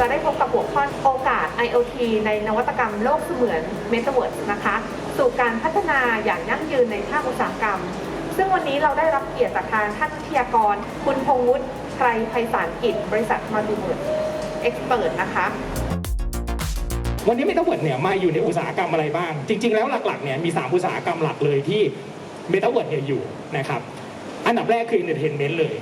จะได้พบกับหัวข้อโอกาส IoT ในนวัตกรรมโลกเสมือน Metaverse นะคะ สู่การพัฒนาอย่างยั่งยืนในภาคอุตสาหกรรม ซึ่งวันนี้เราได้รับเกียรติจากทางท่านวิทยากร คุณพงษ์วุฒิไพรไพศาลกิจ บริษัทมัลติเวิร์ดเอ็กซ์เนะคะวันนี้เมตาเวิร์ดเนี่ยมาอยู่ในอุตสาหกรรมอะไรบ้าง จริง ๆ แล้วหลักๆเนี่ยมี 3 อุตสาหกรรมหลักเลยที่เมตาเวิร์ดเนี่ยอยู่นะครับ อันดับแรกคือ Entertainment เลย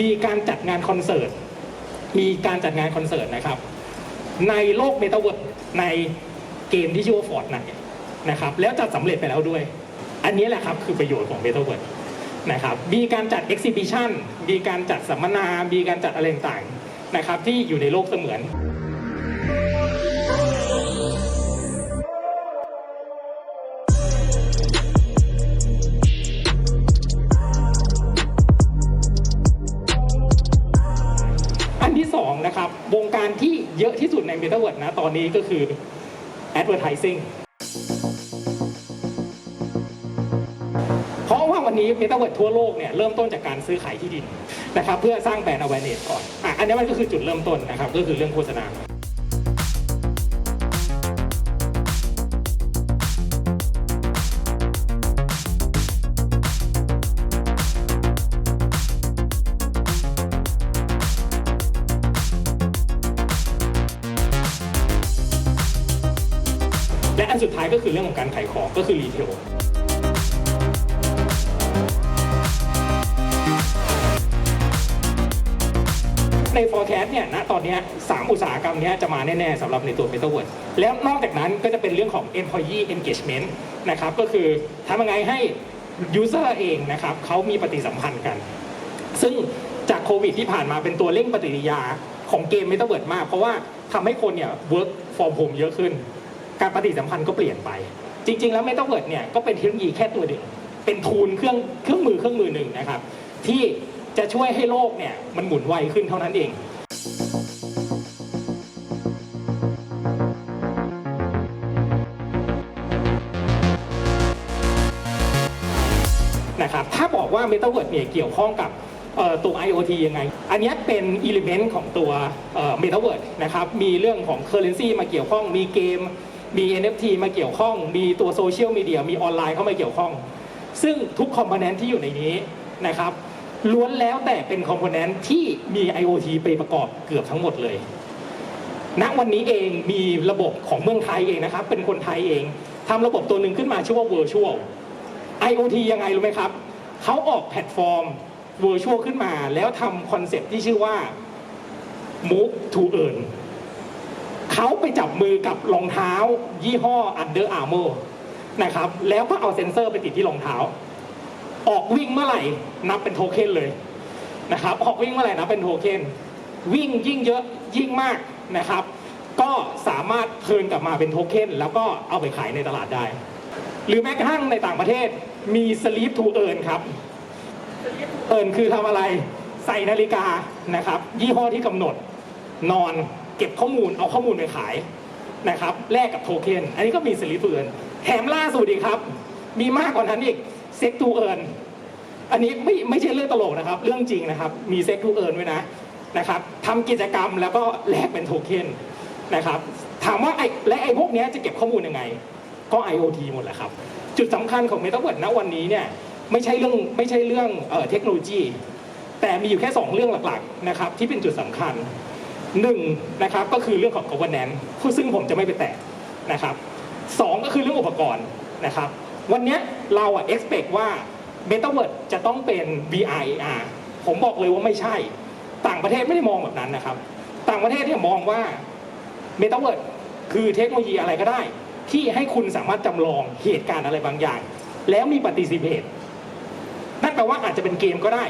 มีการจัดงานคอนเสิร์ต มีการจัดงานคอนเสิร์ตนะครับ ในโลกเมตาเวิร์ดในเกมที่ชื่อว่าฟอร์ดไนนะครับ แล้วจัดสำเร็จไปแล้วด้วย อันนี้แหละครับคือประโยชน์ของเมตาเวิร์ดนะครับ มีการจัดเอ็กซิบิชันมีการจัดสัมมนา มีการจัดอะไรต่างๆนะครับที่อยู่ในโลกเสมือน อะที่สุดใน Metaverse นะตอนนี้ก็คือ advertising เพราะว่าวันนี้ Metaverse ทั่วโลกเนี่ยเริ่มต้นจากการซื้อขายที่ดินนะครับเพื่อสร้างแบรนด์ awareness ก่อนอะอันนี้มันก็คือจุดเริ่มต้นนะครับก็คือเรื่องโฆษณา สุดท้ายก็คือเรื่องของการขายของก็คือรีเทลใน forecast เนี่ยณตอนนี้สามอุตสาหกรรมนี้จะมาแน่ ๆสำหรับในตัว Metaverse แล้วนอกจากนั้นก็จะเป็นเรื่องของ employee engagement นะครับ ก็คือทำยังไงให้ user เองนะครับเขามีปฏิสัมพันธ์กัน ซึ่งจากโควิดที่ผ่านมาเป็นตัวเร่งปฏิกิริยาของเกม Metaverse มาก เพราะว่าทำให้คนเนี่ย work from home เยอะขึ้น การปฏิสัมพันธ์ก็เปลี่ยนไป จริง ๆ แล้ว Metaverse เนี่ยก็เป็นเทคโนโลยีแค่ตัวหนึ่งเป็นทูลเครื่องเครื่องมือเครื่องมือหนึ่งนะครับ ที่จะช่วยให้โลกเนี่ยมันหมุนไวขึ้นเท่านั้นเองนะครับถ้าบอกว่า Metaverse เนี่ยเกี่ยวข้องกับตัว IoT ยังไง อันนี้เป็น element ของตัวเอ่อ Metaverse นะครับ มีเรื่องของ currency มาเกี่ยวข้อง มีเกม มี NFT มาเกี่ยวข้อง มีตัวโซเชียลมีเดียมีออนไลน์เข้ามาเกี่ยวข้อง ซึ่งทุกคอมโพเนนต์ที่อยู่ในนี้นะครับล้วนแล้วแต่เป็นคอมโพเนนต์ที่มี IoT ไปประกอบเกือบทั้งหมดเลยณวันนี้เองมีระบบของเมืองไทยเองนะครับ เป็นคนไทยเองทำระบบตัวหนึ่งขึ้นมาชื่อว่า Virtual IoT ยังไงรู้ไหมครับ เขาออกแพลตฟอร์ม Virtual ขึ้นมา แล้วทำคอนเซ็ปต์ที่ชื่อว่า Move to Earn เขาไปจับมือกับรองเท้า ยี่ห้อ Under Armour นะครับ แล้วก็เอาเซ็นเซอร์ไปติดที่รองเท้า ออกวิ่งเมื่อไหร่นับเป็นโทเค็นเลยนะครับ ออกวิ่งเมื่อไหร่นับเป็นโทเค็นวิ่งยิ่งเยอะยิ่งมากนะครับ ก็สามารถเทินกลับมาเป็นโทเค็นแล้วก็เอาไปขายในตลาดได้ หรือแม้กระทั่งในต่างประเทศมี sleep to earn ครับ earn คือทำอะไรใส่นาฬิกานะครับ ยี่ห้อที่กำหนดนอน เก็บข้อมูลเอาข้อมูลไปขายนะครับแลกกับโทเค็นอันนี้ก็มี sleep to earn แถมล่าสุดอีกครับ มีมากกว่านั้นอีก sex to earn อันนี้ไม่ไม่ใช่เรื่องตลกนะครับ เรื่องจริงนะครับ มี sex to earn ไว้นะนะครับทำกิจกรรมแล้วก็แลกเป็นโทเค็นนะครับถามว่าไอ้และไอ้พวกนี้จะเก็บข้อมูลยังไง ก็ IoT หมดแหละครับ จุดสำคัญของ Metaverse ณวันนี้เนี่ยไม่ใช่เรื่องไม่ใช่เรื่องเอ่อเทคโนโลยี แต่มีอยู่แค่ 2 เรื่องหลักๆนะครับที่เป็นจุดสำคัญ หนึ่งนะครับก็คือเรื่องของ governance ซึ่งผมจะไม่ไปแตะนะครับสองก็คือเรื่องอุปกรณ์นะครับ วันนี้เราอะ expect ว่า Metaverse จะต้องเป็น VR AR ผมบอกเลยว่าไม่ใช่ ต่างประเทศไม่ได้มองแบบนั้นนะครับ ต่างประเทศเนี่ยมองว่าเมตาเวิร์ดคือเทคโนโลยีอะไรก็ได้ ที่ให้คุณสามารถจำลองเหตุการณ์อะไรบางอย่าง แล้วมีปฏิสิเพตนั่นแปลว่าอาจจะเป็นเกมก็ได้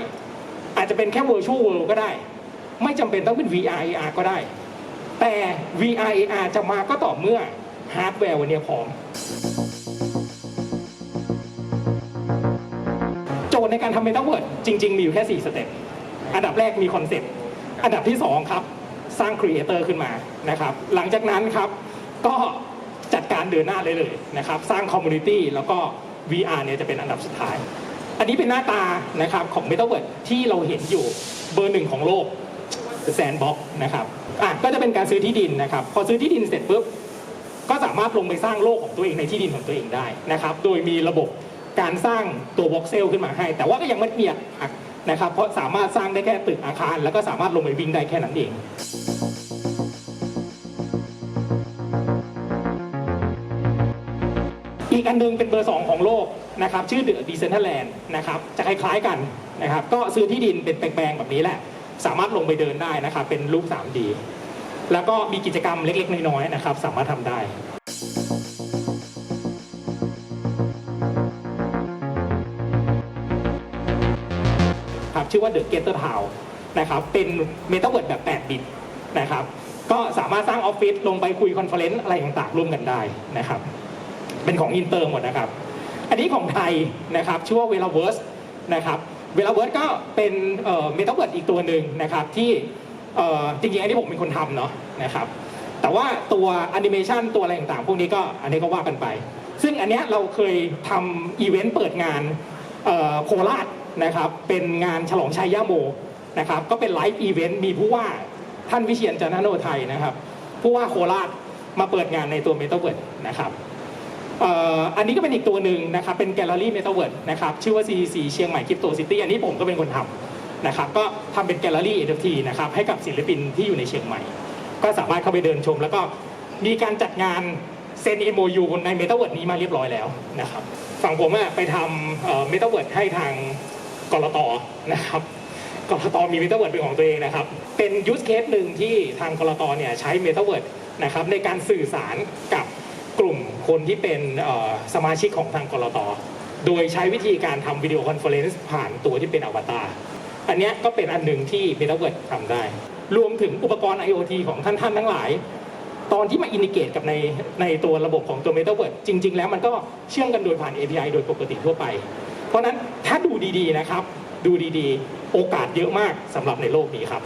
อาจจะเป็นแค่ virtual world ก็ได้ ไม่จำเป็นต้องเป็น VR AR ก็ได้ แต่ VR AR จะมาก็ต่อเมื่อฮาร์ดแวร์วันนี้พร้อม โจทย์ในการทำเมตาเวิร์ดจริง ๆ มีอยู่แค่ 4 สเต็ป อันดับแรกมีคอนเซ็ปต์ อันดับที่ 2 ครับ สร้างครีเอเตอร์ขึ้นมานะครับ หลังจากนั้นครับ ก็จัดการเดินหน้าเลยเลยนะครับ สร้างคอมมูนิตี้แล้วก็ VR เนี่ยจะเป็นอันดับสุดท้าย อันนี้เป็นหน้าตานะครับของ m e t a เวิร์ที่เราเห็นอยู่เบอร์หนึ่งของโลก แซนบ็อกนะครับอะก็จะเป็นการซื้อที่ดินนะครับ พอซื้อที่ดินเสร็จปุ๊บก็สามารถลงไปสร้างโลกของตัวเองในที่ดินของตัวเองได้นะครับ โดยมีระบบการสร้างตัว voxel ขึ้นมาให้ แต่ว่าก็ยังไม่เมีอักนะครับ เพราะสามารถสร้างได้แค่ตึกอาคาร แล้วก็สามารถลงไปวิ่งได้แค่นั้นเองอีกอันหนึงเป็นเบอร์ 2 ของโลกนะครับชื่อเดอะดีเซนเทแลนด์นะครับจะคล้ายๆกันนะครับก็ซื้อที่ดินเป็นแปลงๆแบบนี้แหละ สามารถลงไปเดินได้นะครับเป็นรูป 3D แล้วก็มีกิจกรรมเล็กๆ น้อยๆนะครับ สามารถทำได้ครับชื่อว่า The Gator Town นะครับเป็นเมตาเวิร์ดแบบ 8 บิตนะครับก็สามารถสร้างออฟฟิศลงไปคุยคอนเฟอเรนซ์อะไรต่างๆร่วมกันได้นะครับ เป็นของอินเตอร์หมดนะครับ อันนี้ของไทยนะครับชื่อว่าเวลาเวิร์สนะครับ เวลาเวิร์สก็เป็นเมตาเวิร์ดอีกตัวหนึ่งนะครับที่จริงๆอันนี้ผมเป็นคนทำเนาะนะครับแต่ว่าตัวแอนิเมชันตัวอะไรต่างๆ พวกนี้ก็อันนี้ก็ว่ากันไป ซึ่งอันเนี้ยเราเคยทำอีเวนต์เปิดงานโคราชนะครับเป็นงานฉลองชัยย่าโมนะครับก็เป็นไลฟ์อีเวนต์มีผู้ว่าท่านวิเชียนจันทโนไทยนะครับผู้ว่าโคราชมาเปิดงานในตัวเมตาเวิร์ดนะครับ อันนี้ก็เป็นอีกตัวหนึ่งนะครับ เป็นแกลเลอรี่เมตาเวิร์ดนะครับ ชื่อว่า CCC เชียงใหม่คริปโตซิตี้ อันนี้ผมก็เป็นคนทำนะครับ ก็ทำเป็นแกลเลอรี่ NFT นะครับ ให้กับศิลปินที่อยู่ในเชียงใหม่ ก็สามารถเข้าไปเดินชม แล้วก็มีการจัดงานเซ็น MOU ในเมตาเวิร์ดนี้มาเรียบร้อยแล้วนะครับ ฝั่งผมอะไปทำเมตาเวิร์ดให้ทางกรตนะครับกรตมีเมตาเวิร์ดเป็นของตัวเองนะครับ เป็นยูสเคสหนึ่งที่ทางกรตเนี่ยใช้เมตาเวิร์ดนะครับในการสื่อสารกับ กลุ่มคนที่เป็นสมาชิกของทางกรตโดยใช้วิธีการทำวิดีโอคอนเฟอเรนซ์ผ่านตัวที่เป็นอวตารอันนี้ก็เป็นอันหนึ่งที่เมตาเวิร์ดทำได้ รวมถึงอุปกรณ์ IoT ของท่านท่านทั้งหลาย ตอนที่มาอินดิเกตกับในในตัวระบบของตัว m e t a เวิร์ดจริง ๆ แล้วมันก็เชื่อมกันโดยผ่าน API โดยปกติทั่วไป เพราะนั้นถ้าดูดีๆนะครับ ดูดีๆ โอกาสเยอะมากสำหรับในโลกนี้ครับ